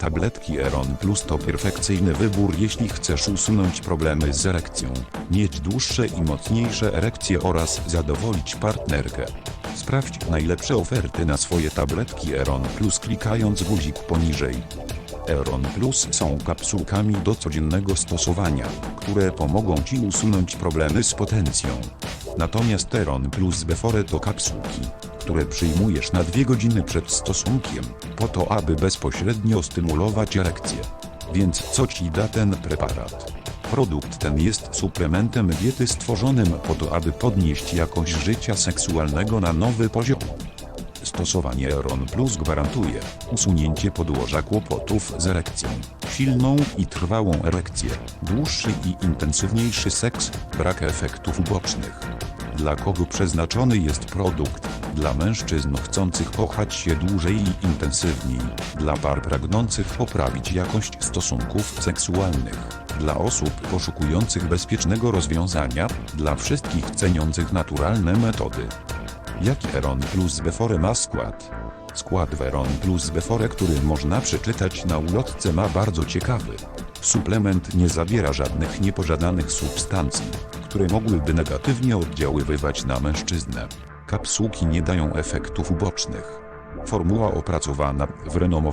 Tabletki Eron Plus to perfekcyjny wybór jeśli chcesz usunąć problemy z erekcją, mieć dłuższe i mocniejsze erekcje oraz zadowolić partnerkę. Sprawdź najlepsze oferty na swoje tabletki Eron Plus klikając guzik poniżej. Eron Plus są kapsułkami do codziennego stosowania, które pomogą Ci usunąć problemy z potencją. Natomiast Eron Plus Before to kapsułki, które przyjmujesz na dwie godziny przed stosunkiem, po to aby bezpośrednio stymulować erekcję. Więc co Ci da ten preparat? Produkt ten jest suplementem diety stworzonym po to, aby podnieść jakość życia seksualnego na nowy poziom. Stosowanie Eron Plus gwarantuje usunięcie podłoża kłopotów z erekcją, silną i trwałą erekcję, dłuższy i intensywniejszy seks, brak efektów ubocznych. Dla kogo przeznaczony jest produkt? Dla mężczyzn chcących kochać się dłużej i intensywniej, dla par pragnących poprawić jakość stosunków seksualnych, dla osób poszukujących bezpiecznego rozwiązania, dla wszystkich ceniących naturalne metody. Jaki Veron Plus Before ma skład? Skład Veron Plus Before, który można przeczytać na ulotce ma bardzo ciekawy. Suplement nie zawiera żadnych niepożadanych substancji, które mogłyby negatywnie oddziaływać na mężczyznę. Kapsułki nie dają efektów ubocznych. Formuła opracowana w renomowanym